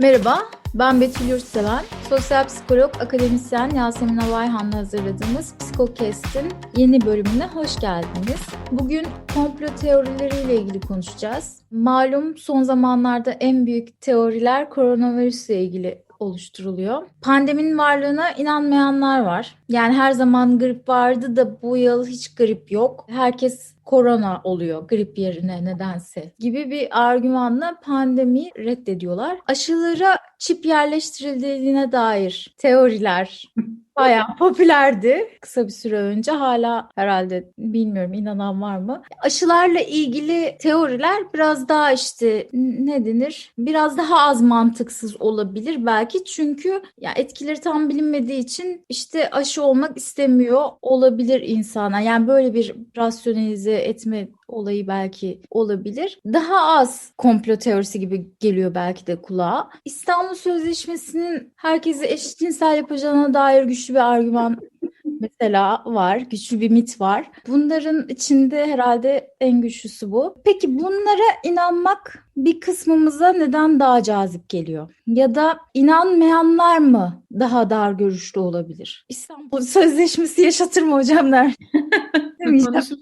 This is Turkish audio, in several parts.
Merhaba, ben Betül Yurtseven. Sosyal psikolog, akademisyen Yasemin Alayhan'la hazırladığımız Psikokest'in yeni bölümüne hoş geldiniz. Bugün komplo teorileriyle ilgili konuşacağız. Malum son zamanlarda en büyük teoriler koronavirüsle ilgili oluşturuluyor. Pandeminin varlığına inanmayanlar var. Yani her zaman grip vardı da bu yıl hiç grip yok. Herkes korona oluyor grip yerine nedense gibi bir argümanla pandemiyi reddediyorlar. Aşılara çip yerleştirildiğine dair teoriler bayağı popülerdi kısa bir süre önce. Hala herhalde bilmiyorum inanan var mı? Aşılarla ilgili teoriler biraz daha işte ne denir? Biraz daha az mantıksız olabilir belki çünkü ya etkileri tam bilinmediği için işte aşı olmak istemiyor olabilir insana. Yani böyle bir rasyonelize etme olayı belki olabilir. Daha az komplo teorisi gibi geliyor belki de kulağa. İstanbul Sözleşmesi'nin herkesi eşcinsel yapacağına dair güçlü bir argüman mesela var. Güçlü bir mit var. Bunların içinde herhalde en güçlüsü bu. Peki bunlara inanmak bir kısmımıza neden daha cazip geliyor? Ya da inanmayanlar mı daha dar görüşlü olabilir? İstanbul Sözleşmesi yaşatır mı hocam der?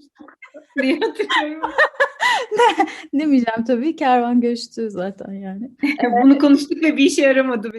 diye hatırlıyorum. Demeyeceğim tabii. Kervan göçtü zaten yani. Bunu konuştuk ve bir işe yaramadı.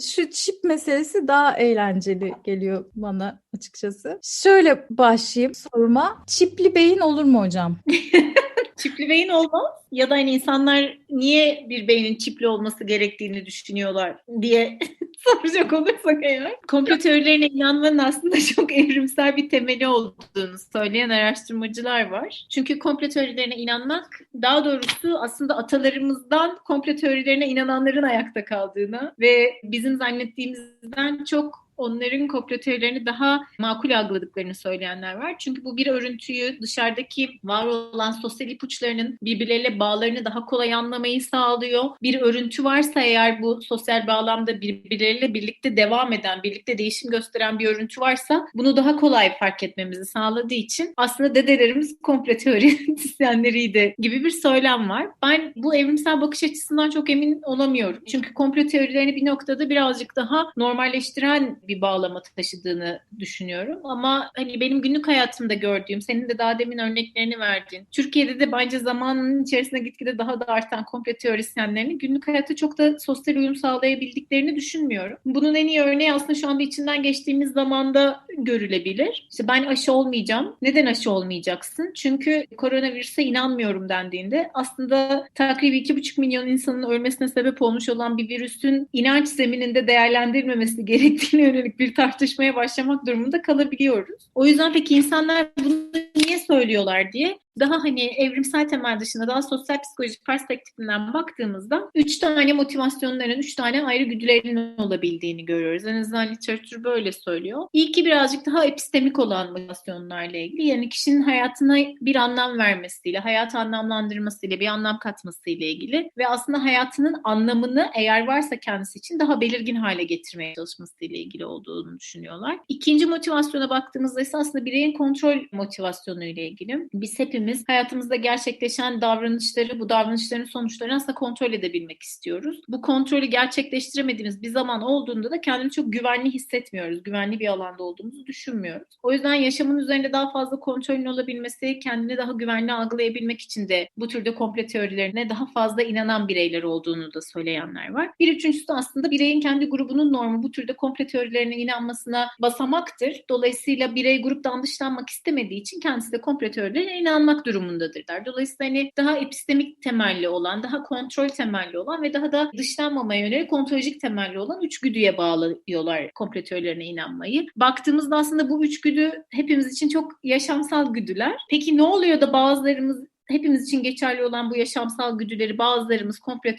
Şu çip meselesi daha eğlenceli geliyor bana açıkçası. Şöyle başlayayım soruma. Çipli beyin olur mu hocam? çipli beyin olmaz ya da hani insanlar niye bir beynin çipli olması gerektiğini düşünüyorlar diye soracak olursak eğer. Komplo teorilerine inanmanın aslında çok evrimsel bir temeli olduğunu söyleyen araştırmacılar var. Çünkü komplo teorilerine inanmak daha doğrusu aslında atalarımızdan komplo teorilerine inananların ayakta kaldığını ve bizim zannettiğimizden çok onların komplo teorilerini daha makul algıladıklarını söyleyenler var. Çünkü bu bir örüntüyü dışarıdaki var olan sosyal ipuçlarının birbirleriyle bağlarını daha kolay anlamayı sağlıyor. Bir örüntü varsa eğer bu sosyal bağlamda birbirleriyle birlikte devam eden, birlikte değişim gösteren bir örüntü varsa bunu daha kolay fark etmemizi sağladığı için aslında dedelerimiz komplo teorisyenleriydi gibi bir söylem var. Ben bu evrimsel bakış açısından çok emin olamıyorum. Çünkü komplo teorilerini bir noktada birazcık daha normalleştiren bir bağlama taşıdığını düşünüyorum. Ama hani benim günlük hayatımda gördüğüm, senin de daha demin örneklerini verdin. Türkiye'de de bence zamanın içerisinde gitgide daha da artan komple teorisyenlerinin günlük hayatta çok da sosyal uyum sağlayabildiklerini düşünmüyorum. Bunun en iyi örneği aslında şu anda içinden geçtiğimiz zamanda görülebilir. İşte ben aşı olmayacağım. Neden aşı olmayacaksın? Çünkü koronavirüse inanmıyorum dendiğinde aslında takribi 2,5 milyon insanın ölmesine sebep olmuş olan bir virüsün inanç zemininde değerlendirilmemesi gerektiğini yönelik bir tartışmaya başlamak durumunda kalabiliyoruz. O yüzden peki insanlar bunu niye söylüyorlar diye daha hani evrimsel temel dışında daha sosyal psikolojik perspektifinden baktığımızda üç tane motivasyonların, üç tane ayrı güdülerinin olabildiğini görüyoruz. En azından literatür böyle söylüyor. İlki birazcık daha epistemik olan motivasyonlarla ilgili. Yani kişinin hayatına bir anlam vermesiyle, hayatı anlamlandırmasıyla, bir anlam katmasıyla ilgili ve aslında hayatının anlamını eğer varsa kendisi için daha belirgin hale getirmeye çalışmasıyla ilgili olduğunu düşünüyorlar. İkinci motivasyona baktığımızda ise aslında bireyin kontrol motivasyonu ile ilgili. Biz hepimiz hepimiz hayatımızda gerçekleşen davranışları, bu davranışların sonuçlarını aslında kontrol edebilmek istiyoruz. Bu kontrolü gerçekleştiremediğimiz bir zaman olduğunda da kendimizi çok güvenli hissetmiyoruz. Güvenli bir alanda olduğumuzu düşünmüyoruz. O yüzden yaşamın üzerinde daha fazla kontrolün olabilmesi, kendini daha güvenli algılayabilmek için de bu türde komple teorilerine daha fazla inanan bireyler olduğunu da söyleyenler var. Bir üçüncüsü de aslında bireyin kendi grubunun normu bu türde komple teorilerine inanmasına basamaktır. Dolayısıyla birey gruptan dışlanmak istemediği için kendisi de komple teorilerine inanmak olmak durumundadırlar. Dolayısıyla hani daha epistemik temelli olan, daha kontrol temelli olan ve daha da dışlanmamaya yönelik ontolojik temelli olan üç güdüye bağlıyorlar kompletörlerine inanmayı. Baktığımızda aslında bu üç güdü hepimiz için çok yaşamsal güdüler. Peki ne oluyor da bazılarımız hepimiz için geçerli olan bu yaşamsal güdüleri bazılarımız komplo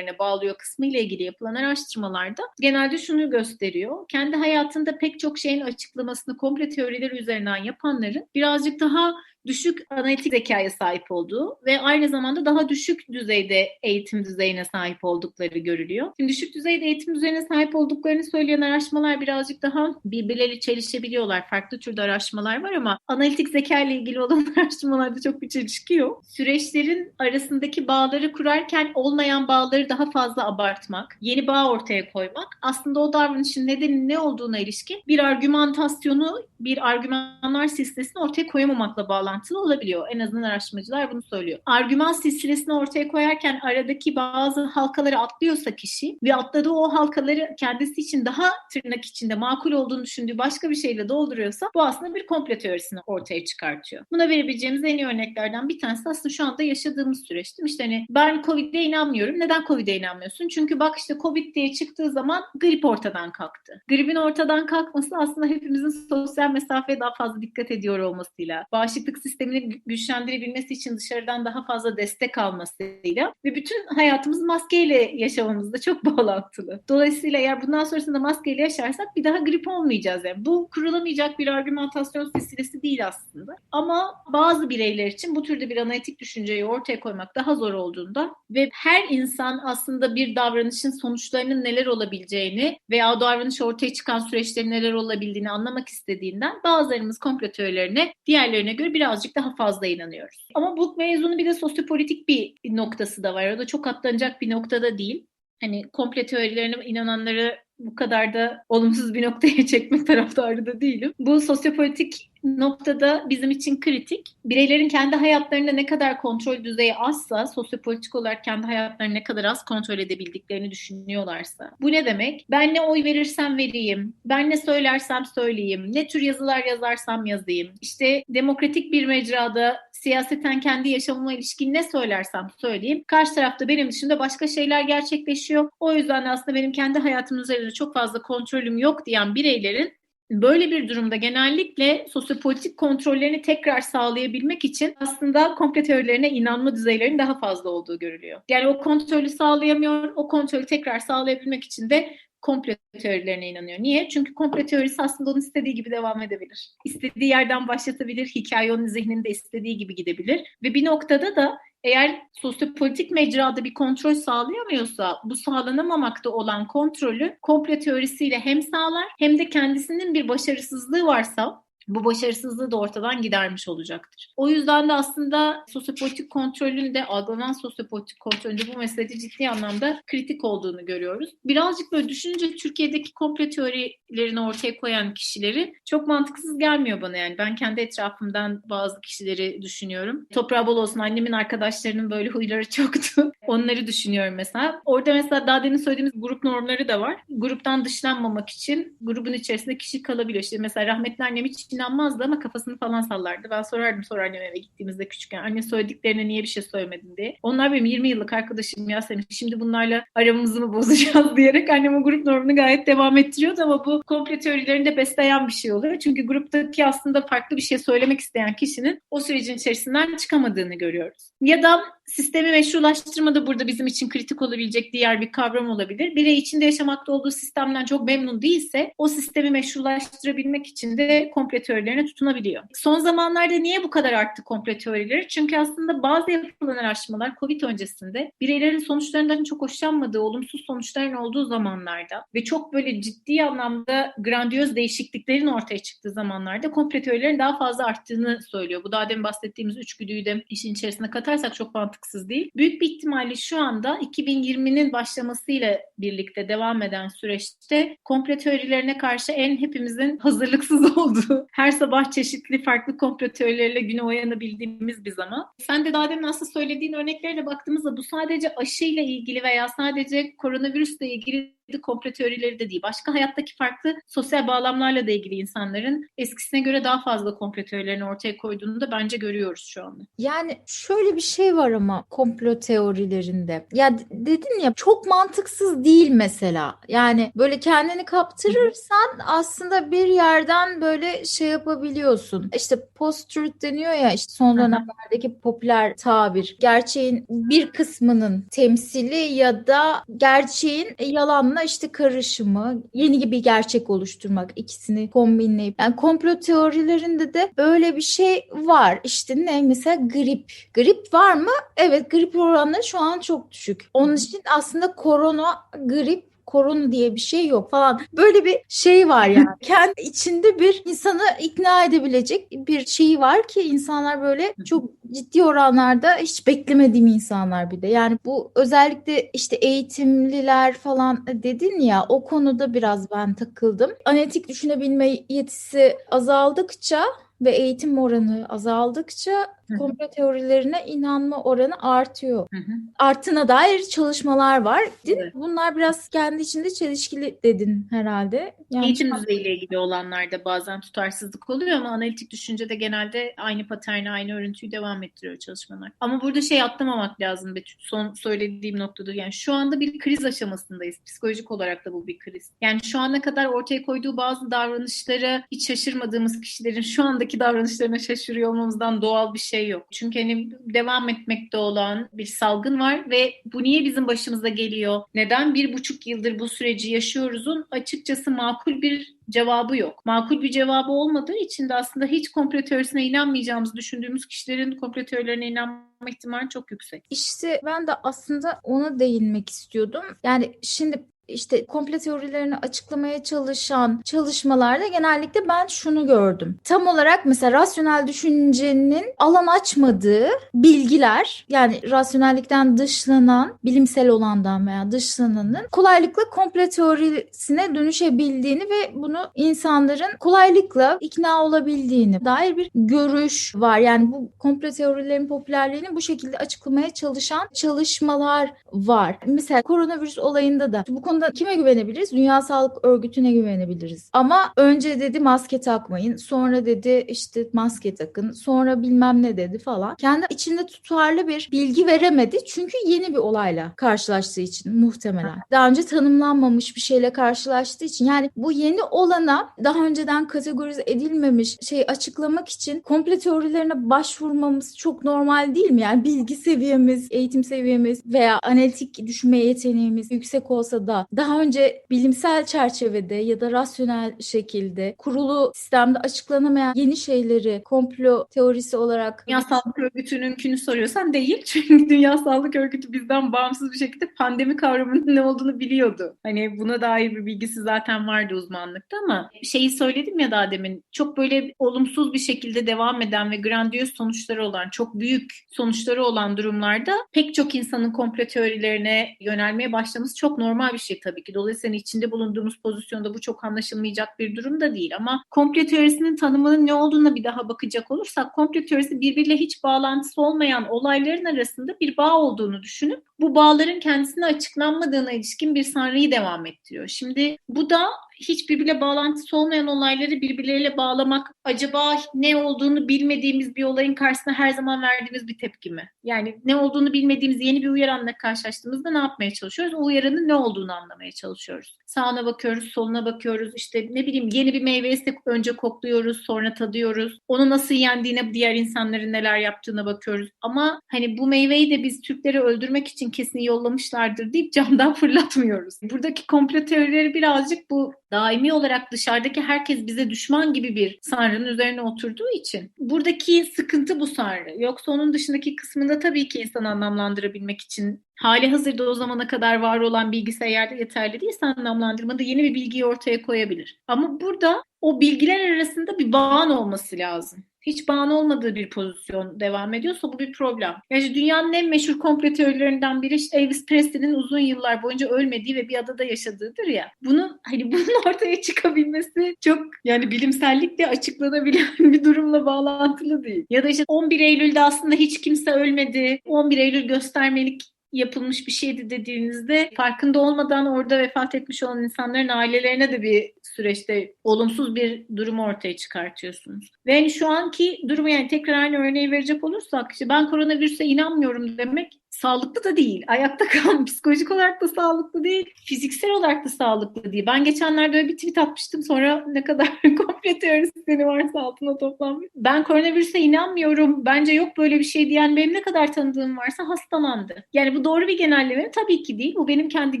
bağlıyor kısmı ile ilgili yapılan araştırmalarda genelde şunu gösteriyor. Kendi hayatında pek çok şeyin açıklamasını komplo üzerinden yapanların birazcık daha düşük analitik zekaya sahip olduğu ve aynı zamanda daha düşük düzeyde eğitim düzeyine sahip oldukları görülüyor. Şimdi düşük düzeyde eğitim düzeyine sahip olduklarını söyleyen araştırmalar birazcık daha birbirleriyle çelişebiliyorlar. Farklı türde araştırmalar var ama analitik zeka ile ilgili olan araştırmalarda çok bir çelişki yok. Süreçlerin arasındaki bağları kurarken olmayan bağları daha fazla abartmak, yeni bağ ortaya koymak aslında o davranışın nedeni ne olduğuna ilişkin bir argümantasyonu, bir argümanlar silsilesini ortaya koyamamakla bağlantılı olabiliyor. En azından araştırmacılar bunu söylüyor. Argüman silsilesini ortaya koyarken aradaki bazı halkaları atlıyorsa kişi ve atladığı o halkaları kendisi için daha tırnak içinde makul olduğunu düşündüğü başka bir şeyle dolduruyorsa bu aslında bir komplo teorisini ortaya çıkartıyor. Buna verebileceğimiz en iyi örneklerden bir tanesi aslında şu anda yaşadığımız süreç değil mi? İşte hani ben Covid'e inanmıyorum. Neden Covid'e inanmıyorsun? Çünkü bak işte Covid diye çıktığı zaman grip ortadan kalktı. Gripin ortadan kalkması aslında hepimizin sosyal mesafeye daha fazla dikkat ediyor olmasıyla, bağışıklık sistemini güçlendirebilmesi için dışarıdan daha fazla destek almasıyla ve bütün hayatımız maskeyle yaşamamızda çok bağlantılı. Dolayısıyla eğer bundan sonrasında maskeyle yaşarsak bir daha grip olmayacağız. Yani bu kurulamayacak bir argümantasyon silsilesi değil aslında. Ama bazı bireyler için bu türde bir analitik düşünceyi ortaya koymak daha zor olduğunda ve her insan aslında bir davranışın sonuçlarının neler olabileceğini veya o davranış ortaya çıkan süreçlerin neler olabildiğini anlamak istediğinden bazılarımız komplo teorilerine diğerlerine göre birazcık daha fazla inanıyoruz. Ama bu mevzunun bir de sosyopolitik bir noktası da var. O da çok atlanacak bir noktada değil. Hani komple teorilerine inananları bu kadar da olumsuz bir noktaya çekmek taraftarı da değilim. Bu sosyopolitik noktada bizim için kritik. Bireylerin kendi hayatlarında ne kadar kontrol düzeyi azsa, sosyopolitik olarak kendi hayatlarını ne kadar az kontrol edebildiklerini düşünüyorlarsa. Bu ne demek? Ben ne oy verirsem vereyim, ben ne söylersem söyleyeyim, ne tür yazılar yazarsam yazayım. İşte demokratik bir mecrada siyaseten kendi yaşamıma ilişkin ne söylersem söyleyeyim. Karşı tarafta benim dışında başka şeyler gerçekleşiyor. O yüzden aslında benim kendi hayatım üzerinde çok fazla kontrolüm yok diyen bireylerin Böyle bir durumda genellikle sosyopolitik kontrollerini tekrar sağlayabilmek için aslında komple teorilerine inanma düzeylerinin daha fazla olduğu görülüyor. Yani o kontrolü sağlayamıyor, o kontrolü tekrar sağlayabilmek için de komplo teorilerine inanıyor. Niye? Çünkü komplo teorisi aslında onun istediği gibi devam edebilir. İstediği yerden başlatabilir, hikaye onun zihninde istediği gibi gidebilir. Ve bir noktada da eğer sosyopolitik mecrada bir kontrol sağlayamıyorsa bu sağlanamamakta olan kontrolü komplo teorisiyle hem sağlar hem de kendisinin bir başarısızlığı varsa bu başarısızlığı da ortadan gidermiş olacaktır. O yüzden de aslında sosyopolitik kontrolün de algılanan sosyopolitik kontrolünde bu meselede ciddi anlamda kritik olduğunu görüyoruz. Birazcık böyle düşününce Türkiye'deki komplo teorilerini ortaya koyan kişileri çok mantıksız gelmiyor bana yani. Ben kendi etrafımdan bazı kişileri düşünüyorum. Toprağı bol olsun annemin arkadaşlarının böyle huyları çoktu. Onları düşünüyorum mesela. Orada mesela daha demin söylediğimiz grup normları da var. Gruptan dışlanmamak için grubun içerisinde kişi kalabiliyor. İşte mesela rahmetli annem hiç inanmazdı ama kafasını falan sallardı. Ben sorardım sonra anneme eve gittiğimizde küçükken. Anne söylediklerine niye bir şey söylemedin diye. Onlar benim 20 yıllık arkadaşım Yasemin. Şimdi bunlarla aramızı mı bozacağız diyerek annem o grup normunu gayet devam ettiriyordu ama bu komple teorilerinde besleyen bir şey oluyor. Çünkü gruptaki aslında farklı bir şey söylemek isteyen kişinin o sürecin içerisinden çıkamadığını görüyoruz. Ya da sistemi meşrulaştırma da burada bizim için kritik olabilecek diğer bir kavram olabilir. Birey içinde yaşamakta olduğu sistemden çok memnun değilse o sistemi meşrulaştırabilmek için de komple teorilerine tutunabiliyor. Son zamanlarda niye bu kadar arttı komple teorileri? Çünkü aslında bazı yapılan araştırmalar COVID öncesinde bireylerin sonuçlarından çok hoşlanmadığı, olumsuz sonuçların olduğu zamanlarda ve çok böyle ciddi anlamda grandiyoz değişikliklerin ortaya çıktığı zamanlarda komple teorilerin daha fazla arttığını söylüyor. Bu daha demin bahsettiğimiz üç güdüyü de işin içerisine katarsak çok mantıksız değil. Büyük bir ihtimalle şu anda 2020'nin başlamasıyla birlikte devam eden süreçte komple teorilerine karşı en hepimizin hazırlıksız olduğu, her sabah çeşitli farklı komplo teorileriyle güne uyanabildiğimiz bir zaman. Sen de daha demin aslında söylediğin örneklerle baktığımızda bu sadece aşıyla ilgili veya sadece koronavirüsle ilgili komplo teorileri de değil. Başka hayattaki farklı sosyal bağlamlarla da ilgili insanların eskisine göre daha fazla komplo teorilerini ortaya koyduğunu da bence görüyoruz şu anda. Yani şöyle bir şey var ama komplo teorilerinde. Ya dedin ya çok mantıksız değil mesela. Yani böyle kendini kaptırırsan aslında bir yerden böyle şey yapabiliyorsun. İşte post-truth deniyor ya işte son dönemlerdeki popüler tabir. Gerçeğin bir kısmının temsili ya da gerçeğin yalanla yalanla işte karışımı, yeni bir gerçek oluşturmak, ikisini kombinleyip. Yani komplo teorilerinde de böyle bir şey var. İşte ne mesela grip. Grip var mı? Evet grip oranları şu an çok düşük. Onun için aslında korona, grip korona diye bir şey yok falan. Böyle bir şey var yani. Kendi içinde bir insanı ikna edebilecek bir şeyi var ki insanlar böyle çok ciddi oranlarda hiç beklemediğim insanlar bir de. Yani bu özellikle işte eğitimliler falan dedin ya o konuda biraz ben takıldım. Analitik düşünebilme yetisi azaldıkça ve eğitim oranı azaldıkça komplo teorilerine inanma oranı artıyor. Hı hı. Arttığına dair çalışmalar var. Değil? Evet. Bunlar biraz kendi içinde çelişkili dedin herhalde. Yani Eğitim düzeyiyle ilgili olanlarda bazen tutarsızlık oluyor ama analitik düşüncede genelde aynı paterni, aynı örüntüyü devam ettiriyor çalışmalar. Ama burada şey atlamamak lazım Betül. Son söylediğim noktada yani şu anda bir kriz aşamasındayız. Psikolojik olarak da bu bir kriz. Yani şu ana kadar ortaya koyduğu bazı davranışları hiç şaşırmadığımız kişilerin şu andaki davranışlarına şaşırıyor olmamızdan doğal bir şey yok. Çünkü hani devam etmekte olan bir salgın var ve bu niye bizim başımıza geliyor? Neden bir buçuk yıldır bu süreci yaşıyoruzun açıkçası makul bir cevabı yok. Makul bir cevabı olmadığı için de aslında hiç komplo teorisine inanmayacağımızı düşündüğümüz kişilerin komplo teorilerine inanma ihtimali çok yüksek. İşte ben de aslında ona değinmek istiyordum. Yani şimdi işte komple teorilerini açıklamaya çalışan çalışmalarda genellikle ben şunu gördüm. Tam olarak mesela rasyonel düşüncenin alan açmadığı bilgiler yani rasyonellikten dışlanan bilimsel olandan veya dışlananın kolaylıkla komple teorisine dönüşebildiğini ve bunu insanların kolaylıkla ikna olabildiğini dair bir görüş var. Yani bu komple teorilerin popülerliğini bu şekilde açıklamaya çalışan çalışmalar var. Mesela koronavirüs olayında da bu konuda kime güvenebiliriz? Dünya Sağlık Örgütü'ne güvenebiliriz. Ama önce dedi maske takmayın, sonra dedi işte maske takın, sonra bilmem ne dedi falan. Kendi içinde tutarlı bir bilgi veremedi çünkü yeni bir olayla karşılaştığı için muhtemelen. Daha önce tanımlanmamış bir şeyle karşılaştığı için yani bu yeni olana daha önceden kategorize edilmemiş şey açıklamak için komple teorilerine başvurmamız çok normal değil mi? Yani bilgi seviyemiz, eğitim seviyemiz veya analitik düşünme yeteneğimiz yüksek olsa da daha önce bilimsel çerçevede ya da rasyonel şekilde kurulu sistemde açıklanamayan yeni şeyleri komplo teorisi olarak Dünya Sağlık Örgütü'nünkünü soruyorsan değil. Çünkü Dünya Sağlık Örgütü bizden bağımsız bir şekilde pandemi kavramının ne olduğunu biliyordu. Hani buna dair bir bilgisi zaten vardı uzmanlıkta ama şeyi söyledim ya daha demin çok böyle olumsuz bir şekilde devam eden ve grandiyöz sonuçları olan, çok büyük sonuçları olan durumlarda pek çok insanın komplo teorilerine yönelmeye başlaması çok normal bir şey tabii ki. Dolayısıyla içinde bulunduğumuz pozisyonda bu çok anlaşılmayacak bir durum da değil ama komplo teorisinin tanımının ne olduğuna bir daha bakacak olursak komplo teorisi birbiriyle hiç bağlantısı olmayan olayların arasında bir bağ olduğunu düşünüp bu bağların kendisine açıklanmadığına ilişkin bir sanrıyı devam ettiriyor. Şimdi bu da hiç birbiriyle bağlantısı olmayan olayları birbirleriyle bağlamak acaba ne olduğunu bilmediğimiz bir olayın karşısına her zaman verdiğimiz bir tepki mi? Yani ne olduğunu bilmediğimiz yeni bir uyaranla karşılaştığımızda ne yapmaya çalışıyoruz? O uyaranın ne olduğunu anlamaya çalışıyoruz. Sağına bakıyoruz, soluna bakıyoruz. İşte ne bileyim yeni bir meyveyi önce kokluyoruz, sonra tadıyoruz. Onu nasıl yendiğine, diğer insanların neler yaptığına bakıyoruz. Ama hani bu meyveyi de biz Türkleri öldürmek için kesin yollamışlardır deyip camdan fırlatmıyoruz. Buradaki komplo teorileri birazcık bu daimi olarak dışarıdaki herkes bize düşman gibi bir sanrının üzerine oturduğu için buradaki sıkıntı bu sanrı. Yoksa onun dışındaki kısmında tabii ki insanı anlamlandırabilmek için hali hazırda o zamana kadar var olan bilgisayarda yeterli değilse anlamlandırmada yeni bir bilgiyi ortaya koyabilir. Ama burada o bilgiler arasında bir bağın olması lazım hiç bağın olmadığı bir pozisyon devam ediyorsa bu bir problem. Yani dünyanın en meşhur komplo teorilerinden biri işte Elvis Presley'nin uzun yıllar boyunca ölmediği ve bir adada yaşadığıdır ya. Bunun hani bunun ortaya çıkabilmesi çok yani bilimsellikle açıklanabilen bir durumla bağlantılı değil. Ya da işte 11 Eylül'de aslında hiç kimse ölmedi. 11 Eylül göstermelik yapılmış bir şeydi dediğinizde farkında olmadan orada vefat etmiş olan insanların ailelerine de bir süreçte olumsuz bir durumu ortaya çıkartıyorsunuz. Ve hani şu anki durumu yani tekrar aynı örneği verecek olursak işte ben koronavirüse inanmıyorum demek sağlıklı da değil. Ayakta kalma psikolojik olarak da sağlıklı değil. Fiziksel olarak da sağlıklı değil. Ben geçenlerde öyle bir tweet atmıştım. Sonra ne kadar komple teorisyeni varsa altına toplanmış. Ben koronavirüse inanmıyorum. Bence yok böyle bir şey diyen benim ne kadar tanıdığım varsa hastalandı. Yani bu doğru bir genelleme? Tabii ki değil. Bu benim kendi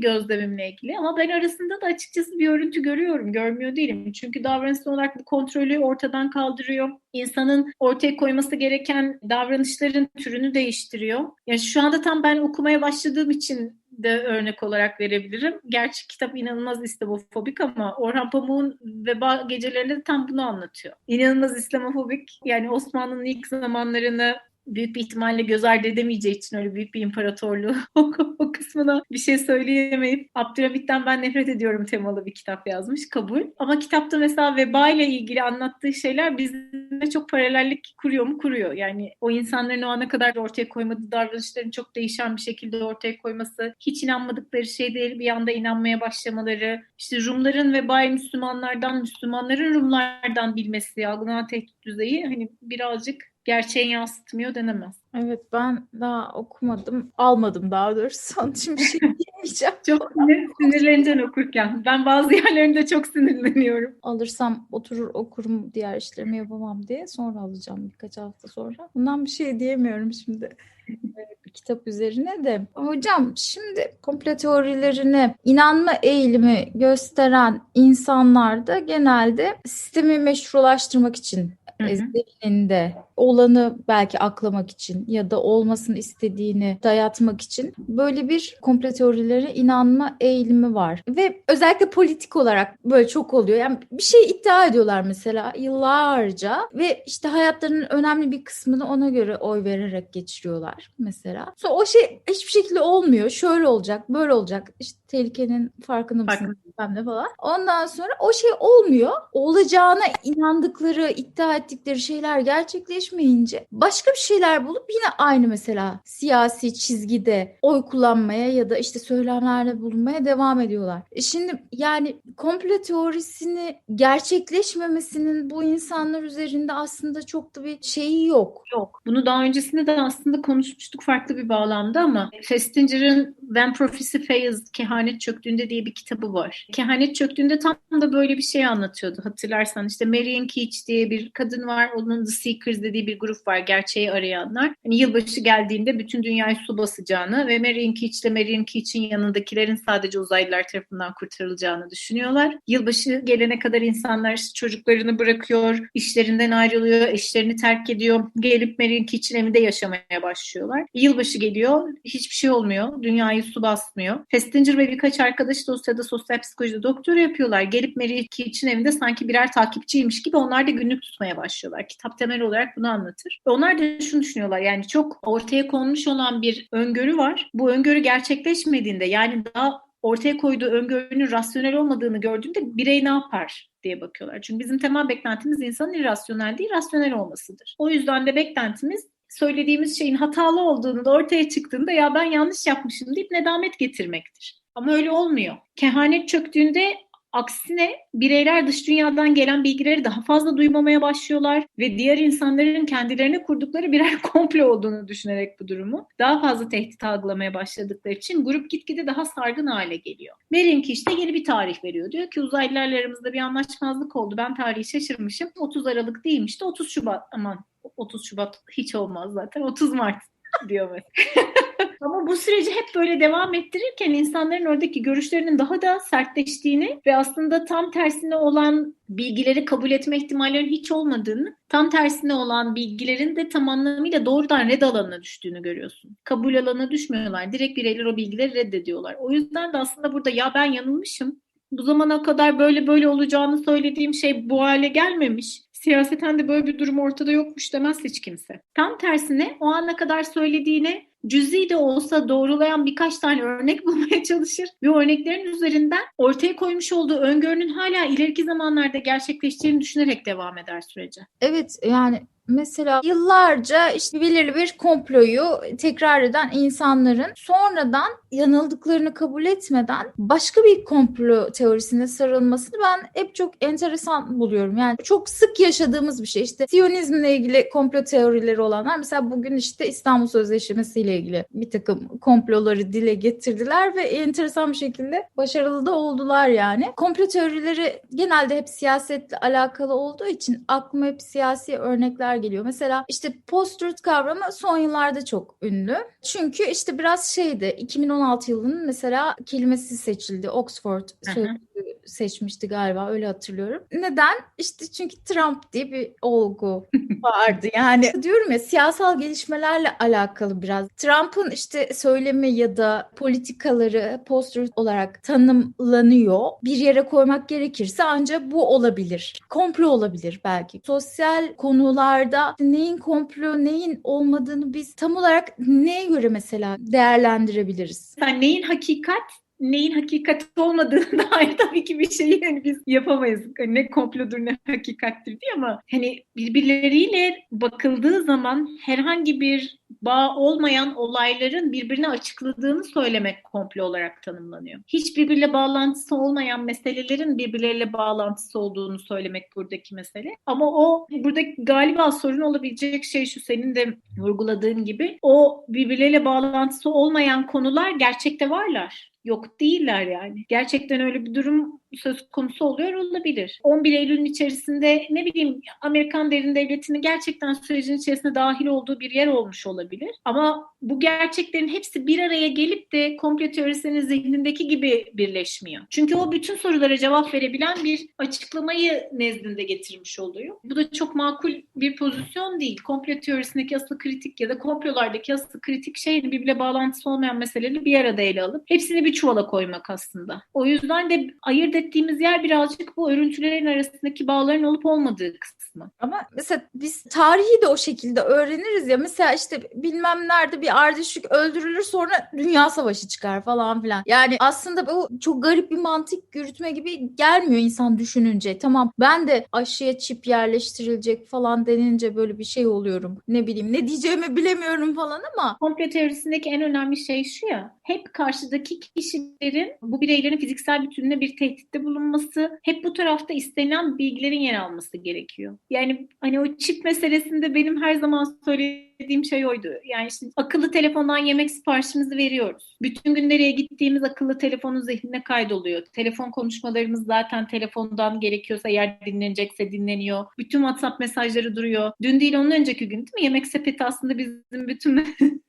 gözlemimle ilgili. Ama ben arasında da açıkçası bir örüntü görüyorum. Görmüyor değilim. Çünkü davranışsal olarak bu kontrolü ortadan kaldırıyor. İnsanın ortaya koyması gereken davranışların türünü değiştiriyor. Yani şu anda tam ben okumaya başladığım için de örnek olarak verebilirim. Gerçi kitap inanılmaz İslamofobik ama Orhan Pamuk'un Veba Gecelerinde de tam bunu anlatıyor. İnanılmaz İslamofobik. Yani Osmanlı'nın ilk zamanlarını büyük bir ihtimalle göz ardı edemeyeceği için öyle büyük bir imparatorluğu o kısmına bir şey söyleyemeyip Abdülhamit'ten ben nefret ediyorum temalı bir kitap yazmış kabul. Ama kitapta mesela veba ile ilgili anlattığı şeyler bizimle çok paralellik kuruyor mu? Kuruyor. Yani o insanların o ana kadar ortaya koymadığı davranışların çok değişen bir şekilde ortaya koyması, hiç inanmadıkları şey değil bir anda inanmaya başlamaları, işte Rumların veba'yı Müslümanlardan, Müslümanların Rumlardan bilmesi, algılanan tehdit düzeyi hani birazcık gerçeğin yansıtmıyor denemez. Evet ben daha okumadım. Almadım daha doğrusu. Onun için bir şey diyemeyeceğim. çok sinirleneceksin okurken. Ben bazı yerlerinde çok sinirleniyorum. Alırsam oturur okurum diğer işlerimi yapamam diye. Sonra alacağım birkaç hafta sonra. Bundan bir şey diyemiyorum şimdi. bir kitap üzerine de. Hocam şimdi komplo teorilerine inanma eğilimi gösteren insanlar da genelde sistemi meşrulaştırmak için zihninde olanı belki aklamak için ya da olmasını istediğini dayatmak için böyle bir komplo teorilerine inanma eğilimi var. Ve özellikle politik olarak böyle çok oluyor. Yani bir şey iddia ediyorlar mesela yıllarca ve işte hayatlarının önemli bir kısmını ona göre oy vererek geçiriyorlar mesela. Sonra o şey hiçbir şekilde olmuyor. Şöyle olacak, böyle olacak. İşte tehlikenin farkında mısın? ne falan. Ondan sonra o şey olmuyor. Olacağına inandıkları, iddia ettikleri şeyler gerçekleşmeyince başka bir şeyler bulup yine aynı mesela siyasi çizgide oy kullanmaya ya da işte söylemlerde bulunmaya devam ediyorlar. E şimdi yani komplo teorisini gerçekleşmemesinin bu insanlar üzerinde aslında çok da bir şeyi yok. Yok. Bunu daha öncesinde de aslında konuşmuştuk farklı bir bağlamda ama Festinger'ın When Prophecy Fails, Kehanet Çöktüğünde diye bir kitabı var. Kehanet Çöktüğünde tam da böyle bir şey anlatıyordu. Hatırlarsan işte Marian Keach diye bir kadın var. Onun The Seekers dediği bir grup var. Gerçeği arayanlar. Hani yılbaşı geldiğinde bütün dünyayı su basacağını ve Marian Keach ile Marian Keach'in yanındakilerin sadece uzaylılar tarafından kurtarılacağını düşünüyorlar. Yılbaşı gelene kadar insanlar çocuklarını bırakıyor, işlerinden ayrılıyor, eşlerini terk ediyor. Gelip Marian Keach'in evinde yaşamaya başlıyorlar. Yılbaşı geliyor, hiçbir şey olmuyor. Dünyayı su basmıyor. Festinger ve birkaç arkadaş da o sırada sosyal psikolojide doktor yapıyorlar. Gelip Mary Keach'in evinde sanki birer takipçiymiş gibi onlar da günlük tutmaya başlıyorlar. Kitap temel olarak bunu anlatır. Onlar da şunu düşünüyorlar. Yani çok ortaya konmuş olan bir öngörü var. Bu öngörü gerçekleşmediğinde yani daha ortaya koyduğu öngörünün rasyonel olmadığını gördüğünde birey ne yapar diye bakıyorlar. Çünkü bizim temel beklentimiz insanın irrasyonel değil, rasyonel olmasıdır. O yüzden de beklentimiz söylediğimiz şeyin hatalı olduğunu da ortaya çıktığında ya ben yanlış yapmışım deyip nedamet getirmektir. Ama öyle olmuyor. Kehanet çöktüğünde Aksine bireyler dış dünyadan gelen bilgileri daha fazla duymamaya başlıyorlar ve diğer insanların kendilerine kurdukları birer komplo olduğunu düşünerek bu durumu daha fazla tehdit algılamaya başladıkları için grup gitgide daha sargın hale geliyor. Merinki işte yeni bir tarih veriyor. Diyor ki uzaylılarla aramızda bir anlaşmazlık oldu. Ben tarihi şaşırmışım. 30 Aralık değilmiş de 30 Şubat. Aman 30 Şubat hiç olmaz zaten. 30 Mart diyor mesela. Ama bu süreci hep böyle devam ettirirken insanların oradaki görüşlerinin daha da sertleştiğini ve aslında tam tersine olan bilgileri kabul etme ihtimallerinin hiç olmadığını, tam tersine olan bilgilerin de tam anlamıyla doğrudan red alanına düştüğünü görüyorsun. Kabul alanına düşmüyorlar. Direkt bireyler o bilgileri reddediyorlar. O yüzden de aslında burada ya ben yanılmışım. Bu zamana kadar böyle böyle olacağını söylediğim şey bu hale gelmemiş siyaseten de böyle bir durum ortada yokmuş demez hiç kimse. Tam tersine o ana kadar söylediğine cüzi de olsa doğrulayan birkaç tane örnek bulmaya çalışır ve örneklerin üzerinden ortaya koymuş olduğu öngörünün hala ileriki zamanlarda gerçekleşeceğini düşünerek devam eder sürece. Evet yani Mesela yıllarca işte belirli bir komployu tekrar eden insanların sonradan yanıldıklarını kabul etmeden başka bir komplo teorisine sarılmasını ben hep çok enteresan buluyorum. Yani çok sık yaşadığımız bir şey. İşte Siyonizmle ilgili komplo teorileri olanlar mesela bugün işte İstanbul Sözleşmesi ile ilgili bir takım komploları dile getirdiler ve enteresan bir şekilde başarılı da oldular yani. Komplo teorileri genelde hep siyasetle alakalı olduğu için aklıma hep siyasi örnekler şeyler geliyor. Mesela işte post-truth kavramı son yıllarda çok ünlü. Çünkü işte biraz şeydi 2016 yılının mesela kelimesi seçildi. Oxford sözlüğü seçmişti galiba öyle hatırlıyorum. Neden? İşte çünkü Trump diye bir olgu vardı. Yani diyorum ya siyasal gelişmelerle alakalı biraz. Trump'ın işte söylemi ya da politikaları post-truth olarak tanımlanıyor. Bir yere koymak gerekirse ancak bu olabilir. Komplo olabilir belki. Sosyal konularda neyin komplo, neyin olmadığını biz tam olarak neye göre mesela değerlendirebiliriz? Sen neyin hakikat, neyin hakikat olmadığını dair tabii ki bir şeyi yani biz yapamayız. Hani ne komplodur ne hakikattir diye ama hani birbirleriyle bakıldığı zaman herhangi bir bağ olmayan olayların birbirine açıkladığını söylemek komplo olarak tanımlanıyor. Hiç birbiriyle bağlantısı olmayan meselelerin birbirleriyle bağlantısı olduğunu söylemek buradaki mesele. Ama o buradaki galiba sorun olabilecek şey şu senin de vurguladığın gibi o birbirleriyle bağlantısı olmayan konular gerçekte varlar yok değiller yani. Gerçekten öyle bir durum söz konusu oluyor olabilir. 11 Eylül'ün içerisinde ne bileyim Amerikan derin devletinin gerçekten sürecin içerisinde dahil olduğu bir yer olmuş olabilir. Ama bu gerçeklerin hepsi bir araya gelip de komplo teorisinin zihnindeki gibi birleşmiyor. Çünkü o bütün sorulara cevap verebilen bir açıklamayı nezdinde getirmiş oluyor. Bu da çok makul bir pozisyon değil. Komplo teorisindeki asıl kritik ya da komplolardaki asıl kritik şey birbirle bağlantısı olmayan meseleleri bir arada ele alıp hepsini bir çuvala koymak aslında. O yüzden de ayırt ettiğimiz yer birazcık bu örüntülerin arasındaki bağların olup olmadığı kısmı. Ama mesela biz tarihi de o şekilde öğreniriz ya. Mesela işte bilmem nerede bir ardışık öldürülür sonra dünya savaşı çıkar falan filan. Yani aslında bu çok garip bir mantık yürütme gibi gelmiyor insan düşününce. Tamam ben de aşıya çip yerleştirilecek falan denince böyle bir şey oluyorum. Ne bileyim ne diyeceğimi bilemiyorum falan ama. Komplo teorisindeki en önemli şey şu ya. Hep karşıdaki kişilerin bu bireylerin fiziksel bütününe bir tehditte bulunması, hep bu tarafta istenilen bilgilerin yer alması gerekiyor. Yani hani o çip meselesinde benim her zaman söylediğim şey oydu. Yani işte akıllı telefondan yemek siparişimizi veriyoruz. Bütün gün nereye gittiğimiz akıllı telefonun zihnine kaydoluyor. Telefon konuşmalarımız zaten telefondan gerekiyorsa eğer dinlenecekse dinleniyor. Bütün WhatsApp mesajları duruyor. Dün değil onun önceki gün değil mi? Yemek sepeti aslında bizim bütün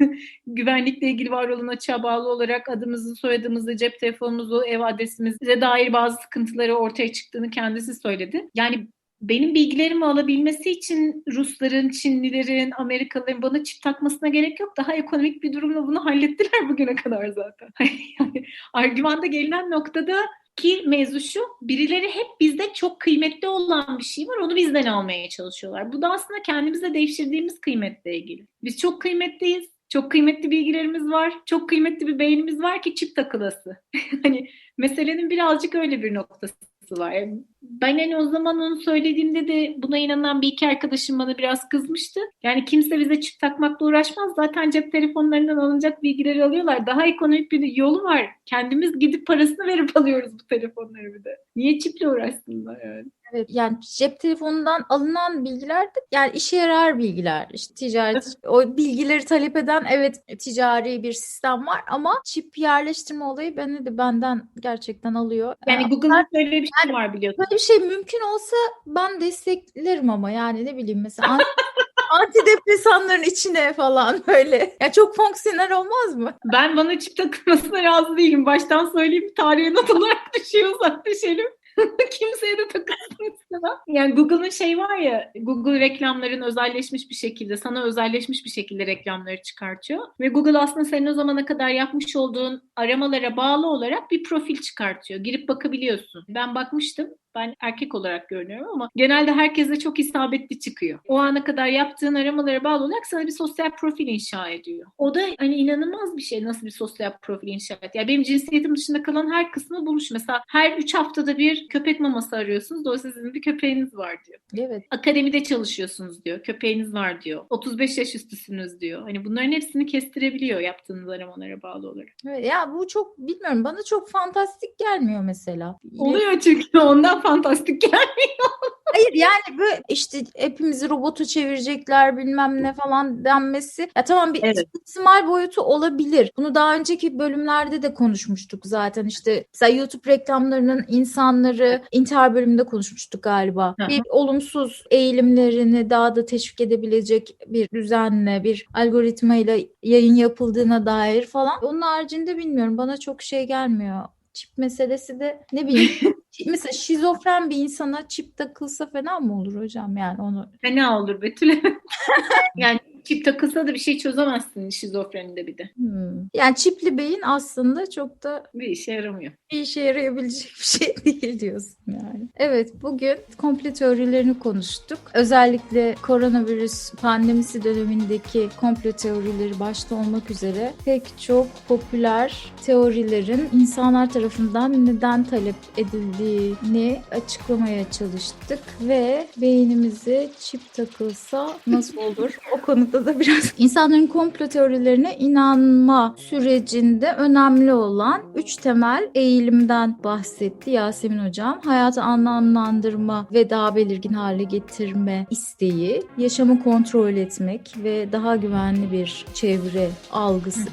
güvenlikle ilgili var olan açığa bağlı olarak adımızı, soyadımızı, cep telefonumuzu, ev adresimize dair bazı sıkıntıları ortaya çıktığını kendisi söyledi. Yani benim bilgilerimi alabilmesi için Rusların, Çinlilerin, Amerikalıların bana çip takmasına gerek yok. Daha ekonomik bir durumla bunu hallettiler bugüne kadar zaten. yani argümanda gelinen noktada ki mevzu şu, birileri hep bizde çok kıymetli olan bir şey var, onu bizden almaya çalışıyorlar. Bu da aslında kendimize devşirdiğimiz kıymetle ilgili. Biz çok kıymetliyiz, çok kıymetli bilgilerimiz var, çok kıymetli bir beynimiz var ki çip takılası. hani meselenin birazcık öyle bir noktası var. Ben hani o zaman onu söylediğimde de buna inanan bir iki arkadaşım bana biraz kızmıştı. Yani kimse bize çip takmakla uğraşmaz. Zaten cep telefonlarından alınacak bilgileri alıyorlar. Daha ekonomik bir yolu var. Kendimiz gidip parasını verip alıyoruz bu telefonları bir de. Niye çiple uğraşsınlar yani? Evet yani cep telefonundan alınan bilgiler de yani işe yarar bilgiler. İşte ticaret o bilgileri talep eden evet ticari bir sistem var ama çip yerleştirme olayı beni de benden gerçekten alıyor. Yani Google'ın böyle bir şey yani var biliyorsun. Böyle bir şey mümkün olsa ben desteklerim ama yani ne bileyim mesela an- antidepresanların içine falan böyle. Ya çok fonksiyonel olmaz mı? Ben bana çip takılmasına razı değilim. Baştan söyleyeyim tarihe not olarak düşüyorsak düşelim. Kimseye de takılsın istemem. Yani Google'ın şey var ya, Google reklamların özelleşmiş bir şekilde, sana özelleşmiş bir şekilde reklamları çıkartıyor. Ve Google aslında senin o zamana kadar yapmış olduğun aramalara bağlı olarak bir profil çıkartıyor. Girip bakabiliyorsun. Ben bakmıştım. Ben erkek olarak görünüyorum ama genelde herkese çok isabetli çıkıyor. O ana kadar yaptığın aramalara bağlı olarak sana bir sosyal profil inşa ediyor. O da hani inanılmaz bir şey nasıl bir sosyal profil inşa et. Yani benim cinsiyetim dışında kalan her kısmı bulmuş. Mesela her üç haftada bir köpek maması arıyorsunuz. Dolayısıyla sizin bir köpeğiniz var diyor. Evet. Akademide çalışıyorsunuz diyor. Köpeğiniz var diyor. 35 yaş üstüsünüz diyor. Hani bunların hepsini kestirebiliyor yaptığınız aramalara bağlı olarak. Evet, ya bu çok bilmiyorum bana çok fantastik gelmiyor mesela. Oluyor çünkü ondan fantastik gelmiyor. Hayır yani böyle işte hepimizi robota çevirecekler bilmem ne falan denmesi. Ya tamam bir Evet. ihtimal boyutu olabilir. Bunu daha önceki bölümlerde de konuşmuştuk zaten. İşte mesela YouTube reklamlarının insanları intihar bölümünde konuşmuştuk galiba. Bir olumsuz eğilimlerini daha da teşvik edebilecek bir düzenle, bir algoritma ile yayın yapıldığına dair falan. Onun haricinde bilmiyorum. Bana çok şey gelmiyor. Çip meselesi de ne bileyim. Mesela şizofren bir insana çip takılsa fena mı olur hocam yani onu Fena olur Betül. yani çip takılsa da bir şey çözemezsin şizofrenide bir de. Hmm. Yani çipli beyin aslında çok da Bir işe yaramıyor. bir işe yarayabilecek bir şey değil diyorsun yani. Evet bugün komple teorilerini konuştuk. Özellikle koronavirüs pandemisi dönemindeki komple teorileri başta olmak üzere pek çok popüler teorilerin insanlar tarafından neden talep edildiğini açıklamaya çalıştık ve beynimize çip takılsa nasıl olur? O konuda da biraz insanların komplo teorilerine inanma sürecinde önemli olan üç temel eğilimden bahsetti Yasemin Hocam. Hayatı anlamlandırma ve daha belirgin hale getirme isteği, yaşamı kontrol etmek ve daha güvenli bir çevre algısı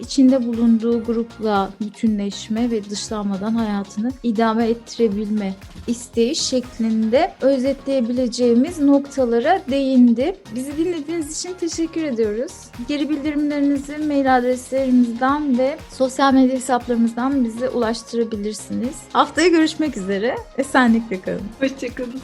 için içinde bulunduğu grupla bütünleşme ve dışlanmadan hayatını idame ettirebilme isteği şeklinde özetleyebileceğimiz noktalara değindi. Bizi dinlediğiniz için teşekkür ediyoruz. Geri bildirimlerinizi mail adreslerimizden ve sosyal medya hesaplarımızdan bize ulaştırabilirsiniz. Haftaya görüşmek üzere. Esenlikle kalın. Hoşçakalın.